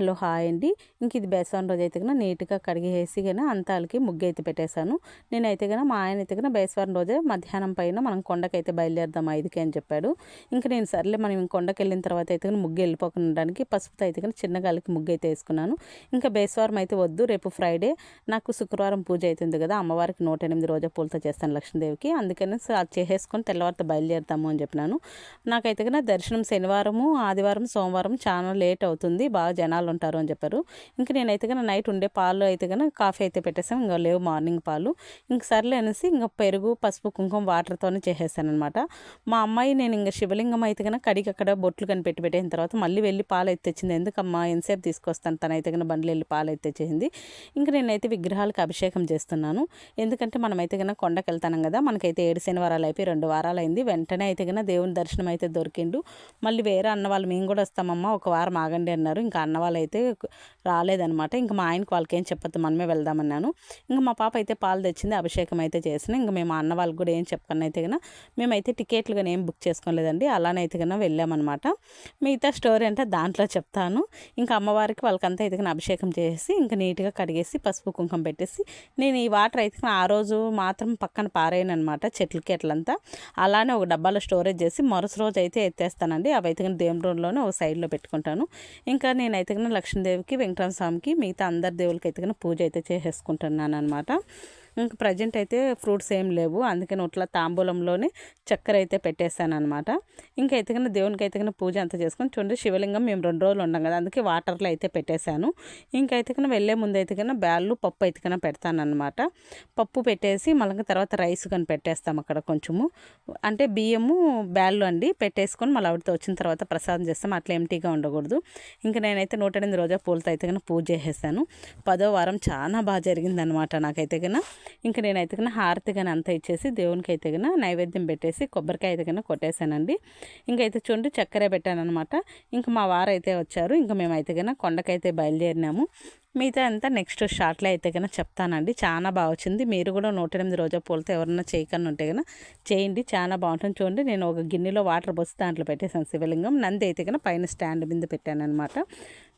Hello hi అండి. ఇంక ఇది బేసవరం రోజు అయితే కన్నా నీట్గా కడిగేసి కానీ అంతాలకి ముగ్గు అయితే పెట్టేశాను. నేనైతే కన్నా మా ఆయన అయితే కన్నా బేసవరం రోజే మధ్యాహ్నం పైన మనం కొండకైతే బయలుదేరదాం ఐదుకి అని చెప్పాడు. ఇంకా నేను సర్లే మనం కొండకి వెళ్ళిన తర్వాత అయితే కన్నా ముగ్గు వెళ్ళిపోకుండా పసుపుతో అయితే కన్నా చిన్న గాలికి ముగ్గు అయితే వేసుకున్నాను. ఇంకా బేసవారం అయితే వద్దు రేపు ఫ్రైడే. నాకు శుక్రవారం పూజ అవుతుంది కదా అమ్మవారికి నూట ఎనిమిది రోజా పూలతో చేస్తాను లక్ష్మీదేవికి. అందుకని అది చేసేసుకొని తెల్లవారితో బయలుదేరుతాము అని చెప్పినాను. నాకైతే కన్నా దర్శనం శనివారము ఆదివారం సోమవారం చాలా లేట్ అవుతుంది. బాగా జనాలు ఉంటారు అని చెప్పారు. ఇంకా నేనైతే కన్నా నైట్ ఉండే పాలు అయితే కన్నా కాఫీ అయితే పెట్టేసాం. ఇంకా లేవు మార్నింగ్ పాలు. ఇంక సర్లే అనేసి ఇంకా పెరుగు పసుపు కుంకుమ వాటర్తోనే చేసేసానమాట మా అమ్మాయి నేను ఇంకా శివలింగం అయితే కన్నా కడిగి అక్కడ బొట్లు కనిపెట్టి పెట్టిన తర్వాత మళ్ళీ వెళ్ళి పాలు అయితే తెచ్చింది. ఎందుకమ్మా ఎంతసేపు తీసుకొస్తాను? తనైతే కన్నా బండ్లు వెళ్ళి పాలు అయితే తెచ్చేసింది. ఇంకా నేనైతే విగ్రహాలకు అభిషేకం చేస్తున్నాను. ఎందుకంటే మనమైతే కన్నా కొండకి వెళ్తాను కదా మనకైతే ఏడు శనివారాలు అయిపోయి రెండు వారాలు అయింది వెంటనే అయితే కన్నా దేవుని దర్శనం అయితే దొరికిండు. మళ్ళీ వేరే అన్న వాళ్ళు మేము కూడా వస్తామమ్మా ఒక వారం ఆగండి అన్నారు. ఇంకా అన్న వాళ్ళు అయితే రాలేదనమాట ఇంకా మా ఆయనకి వాళ్ళకి ఏం చెప్పొద్దు మనమే వెళ్దామన్నాను. ఇంకా మా పాప అయితే పాలు తెచ్చింది అభిషేకం అయితే చేసిన ఇంకా మేము అన్న వాళ్ళకి కూడా ఏం చెప్పకన్నా అయితే కన్నా మేమైతే టికెట్లు కానీ ఏం బుక్ చేసుకోలేదండి. అలానే అయితే కన్నా వెళ్ళామన్నమాట. మిగతా స్టోరీ అంటే దాంట్లో చెప్తాను. ఇంకా అమ్మవారికి వాళ్ళకంతా అయితే అభిషేకం చేసి ఇంకా నీట్గా కడిగేసి పసుపు కుంకుమ పెట్టేసి నేను ఈ వాటర్ అయితే ఆ రోజు మాత్రం పక్కన పారాయను అనమాట చెట్లకి ఎట్లంతా అలానే ఒక డబ్బాలో స్టోరేజ్ చేసి మరుస రోజు అయితే ఎత్తేస్తానండి. అవి అయితే దేవుని రూమ్లోనే ఒక సైడ్లో పెట్టుకుంటాను. ఇంకా నేనైతే కన్నా లక్ష్మీదేవికి వెంకటరామ స్వామికి మిగతా అందరి దేవులకి అయితే కన్నా పూజ అయితే చేసేసుకుంటున్నాను అనమాట ఇంకా ప్రజెంట్ అయితే ఫ్రూట్స్ ఏం లేవు. అందుకని ఇట్లా తాంబూలంలోనే చక్కెర అయితే పెట్టేశాను అనమాట ఇంకా ఎత్తుకున్న దేవునికి ఎత్తుకున్న పూజ అంతా చేసుకొని చూడండి శివలింగం మేము రెండు రోజులు ఉండం కదా అందుకే వాటర్లో అయితే పెట్టేశాను. ఇంకా ఎత్తుకున్న వెళ్ళే ముందు అయితే బ్యాళ్ళు పప్పు ఎత్తుకున్న పెడతానమాట పప్పు పెట్టేసి మళ్ళీ తర్వాత రైస్ కానీ పెట్టేస్తాం అక్కడ కొంచెము. అంటే బియ్యము బ్యాళ్ళు అండి పెట్టేసుకొని మళ్ళీ ఆవిడతో వచ్చిన తర్వాత ప్రసాదం చేస్తాం. అట్లా ఎంటీగా ఉండకూడదు. ఇంకా నేనైతే నూట ఎనిమిది రోజా పూలతో అయితే కన్నా పూజ చేసేసాను. పదో వారం చాలా బాగా జరిగిందనమాట నాకైతే కన్నా ఇంకా నేనైతే కన్నా హారతి కానీ అంతా ఇచ్చేసి దేవునికి అయితే కన్నా నైవేద్యం పెట్టేసి కొబ్బరికాయ అయితే కన్నా కొట్టేశానండి. ఇంకైతే చూడండి చక్కెర పెట్టాను అనమాట ఇంకా మా వారు అయితే వచ్చారు. ఇంకా మేమైతే కన్నా కొండకైతే బయలుదేరినాము. మిగతా అంతా నెక్స్ట్ షార్ట్లో అయితే కన్నా చెప్తానండి. చాలా బాగా వచ్చింది. మీరు కూడా నూట ఎనిమిది రోజా పూలతో ఎవరన్నా చేయకన్నా ఉంటే కన్నా చేయండి. చాలా బాగుంటుంది. చూడండి నేను ఒక గిన్నెలో వాటర్ పోసి దాంట్లో పెట్టేసాను శివలింగం. నంది అయితే కన్నా పైన స్టాండ్ మీద పెట్టాను అనమాట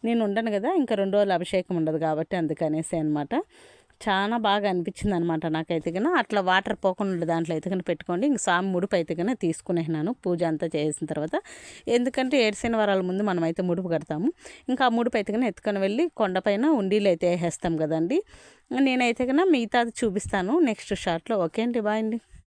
నేను ఉండను కదా ఇంకా రెండు రోజులు అభిషేకం ఉండదు కాబట్టి అందుకనేసి అనమాట చాలా బాగా అనిపించింది అనమాట నాకైతే కన్నా అట్లా వాటర్ పోకుండా దాంట్లో అయితే కన్నా పెట్టుకోండి. ఇంక స్వామి ముడుపు అయితే కన్నా తీసుకునేసినాను పూజ అంతా చేసిన తర్వాత. ఎందుకంటే ఏడు వారాల ముందు మనం అయితే ముడుపు కడతాము. ఇంకా ఆ ముడుపు అయితే కన్నా ఎత్తుకొని వెళ్ళి కొండపైన ఉండీలు అయితే వేసేస్తాం కదండి. నేనైతే కన్నా మిగతాది చూపిస్తాను నెక్స్ట్ షార్ట్లో ఓకే అండి బాయ్ అండి.